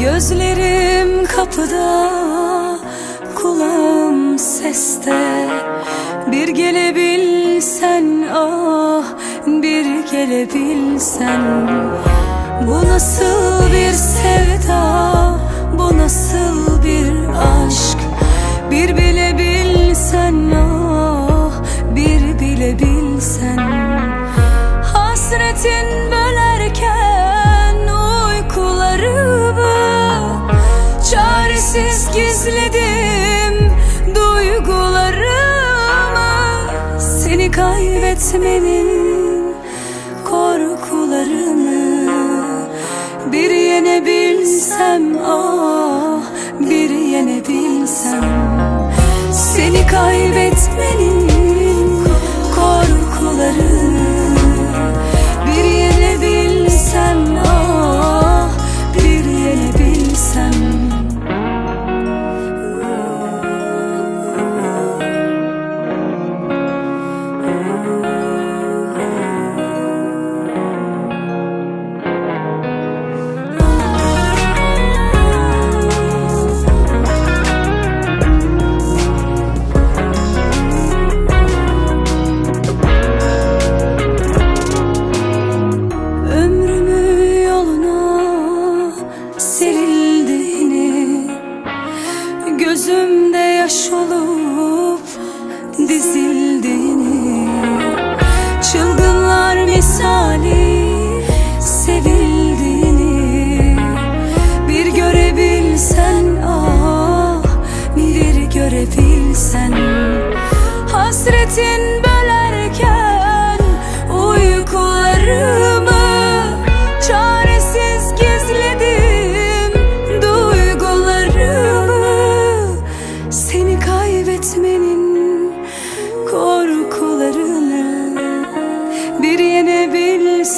Gözlerim kapıda Kulağım seste. Bir gelebilsen ah Bir gelebilsen. Bu nasıl bir sevda Bu nasıl bir Çaresiz gizledim duygularımı. Seni kaybetmenin korkularını Bir yenebilsem ah Gözümde yaş olup dizildiğini Çılgınlar misali sevildiğini Bir görebilsen ah bir görebilsen. Hasretin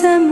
korkularını Bir yenebilsem